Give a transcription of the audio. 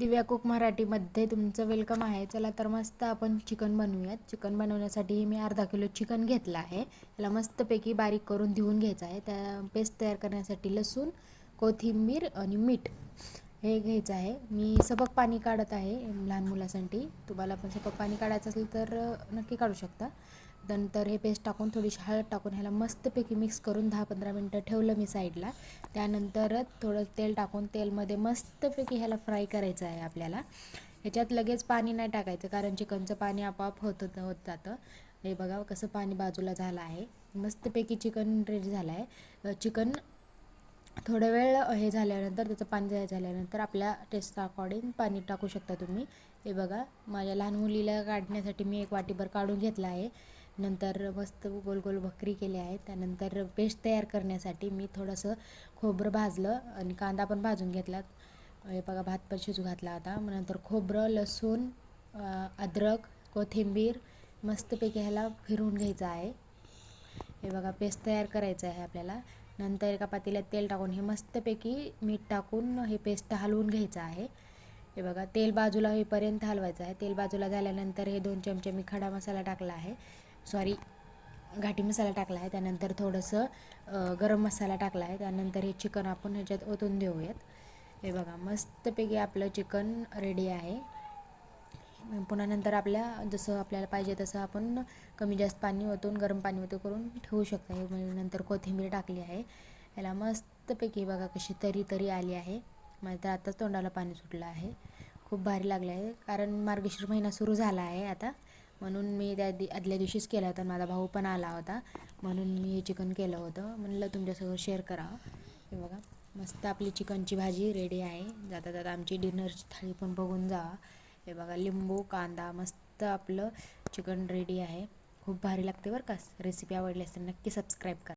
दिव्या cook मराठीमध्ये तुमचं welcome आहे. चला तर मस्त आपण चिकन बनवूयात. चिकन बनवण्यासाठी मी अर्धा किलो चिकन घेतलं आहे. त्याला मस्तपैकी बारीक करून धुवून घ्यायचं आहे. त्या पेस्ट तयार करण्यासाठी लसूण कोथिंबीर आणि मीठ हे घ्यायचं आहे. मी सबक पाणी काढत आहे लहान मुलासाठी. तुम्हाला पण सबक पाणी काढायचं असेल तर नक्की काढू शकता. नंतर हे पेस्ट टाकून थोडीशी हळद टाकून ह्याला मस्तपैकी मिक्स करून दहा पंधरा मिनटं ठेवलं मी साईडला त्यानंतर थोडं तेल टाकून तेलमध्ये मस्तपैकी ह्याला फ्राय करायचं आहे आपल्याला. ह्याच्यात लगेच पाणी नाही टाकायचं कारण चिकनचं पाणी आपोआप होत होत जातं. हे बघा कसं पाणी बाजूला झालं आहे. मस्तपैकी चिकन रेडी झालं आहे. चिकन थोडा वेळ हे झाल्यानंतर त्याचं पाणी झाल्यानंतर आपल्या टेस्ट अकॉर्डिंग पाणी टाकू शकता तुम्ही. हे बघा माझ्या लहान मुलीला काढण्यासाठी मी एक वाटीभर काढून घेतला आहे. नंतर मस्त गोल गोल भकरी केली आहे त्यानंतर पेस्ट तयार करण्यासाठी मी थोडंसं खोबरं भाजलं आणि कांदा पण भाजून घेतला. हे बघा भात पण शिजू घातला आता. मग नंतर खोबरं लसूण अद्रक कोथिंबीर मस्तपैकी ह्याला फिरवून घ्यायचं आहे. हे बघा पेस्ट तयार करायचं आहे आपल्याला. नंतर एका पातेल्यात तेल टाकून हे मस्तपैकी मीठ टाकून हे पेस्ट हलवून घ्यायचं आहे. हे बघा तेल बाजूला होईपर्यंत हलवायचं आहे. तेल बाजूला झाल्यानंतर हे दोन चमचे मी खडा मसाला टाकला आहे. सॉरी घाटी मसाला टाकला आहे त्यानंतर थोडंसं गरम मसाला टाकला आहे त्यानंतर हे चिकन आपण ह्याच्यात ओतून देऊयात. हे बघा मस्तपैकी आपलं चिकन रेडी आहे. पुन्हा नंतर आपल्या जसं आपल्याला पाहिजे तसं आपण कमी जास्त पाणी ओतून गरम पाणी ओतून करून ठेवू शकतो. हे म्हणजे नंतर कोथिंबीर टाकली आहे. याला मस्तपैकी बघा कशी तरी तरी आली आहे. माझ्या तर आत्ताच तोंडाला पाणी सुटलं आहे. खूप भारी लागलं आहे कारण मार्गशीर महिना सुरू झाला आहे आता. म्हणून मी त्या दि आदल्या दिवशीच केला होता माझा भाऊ पण आला होता. म्हणून मी हे चिकन केलं होतं. म्हणलं तुमच्यासोबत शेअर करावं. हे बघा मस्त आपली चिकनची भाजी रेडी आहे. जाता जाता आमची डिनरची थाळी पण बघून जावा. हे बघा लिंबू कांदा मस्त आपलं चिकन रेडी आहे. खूप भारी लागते बरं का. रेसिपी आवडली असेल नक्की सबस्क्राईब करा.